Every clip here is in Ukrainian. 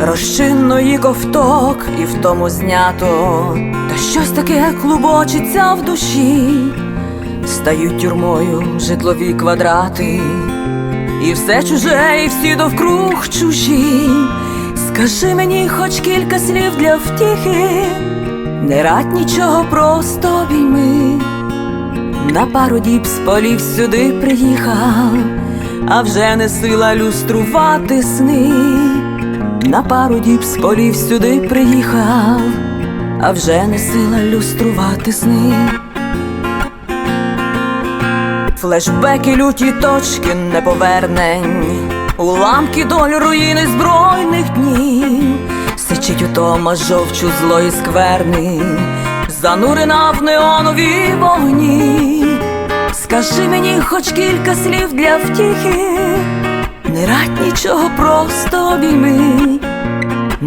розчинної ковток і в тому знято, та щось таке клубочиться в душі, стають тюрмою житлові квадрати, і все чуже, і всі довкруг чужі. Скажи мені хоч кілька слів для втіхи, не рад нічого, просто обійми. На пару діб з полів сюди приїхав, а вже не сила люструвати сни. На пару діб з полів сюди приїхав, а вже не сила люструвати сни. Флешбеки, люті точки неповернень, уламки доль руїни збройних днів, сичить утома жовчу злої скверни, занурена в неонові вогні. Скажи мені хоч кілька слів для втіхи, не рад нічого, просто обійми.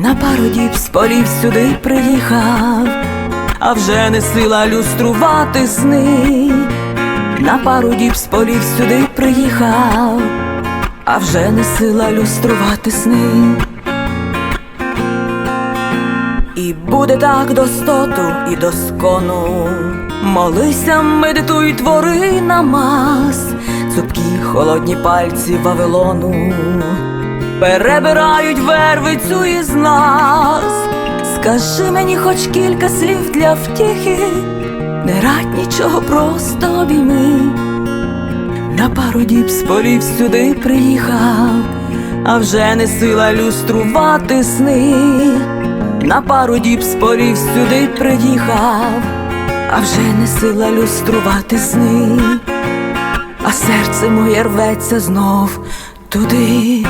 На пару діб з полів сюди приїхав, а вже не сила люструвати сни. На пару діб з полів сюди приїхав, а вже не сила люструвати сни. І буде так до стоту і до скону. Молися, медитуй, твори намаз, цупкі холодні пальці Вавилону перебирають вервицю із нас. Скажи мені хоч кілька слів для втіхи, не рад нічого, просто обійми. На пару діб з полів сюди приїхав, а вже не сила люструвати сни. На пару діб з полів сюди приїхав, а вже не сила люструвати сни, а серце моє рветься знов туди.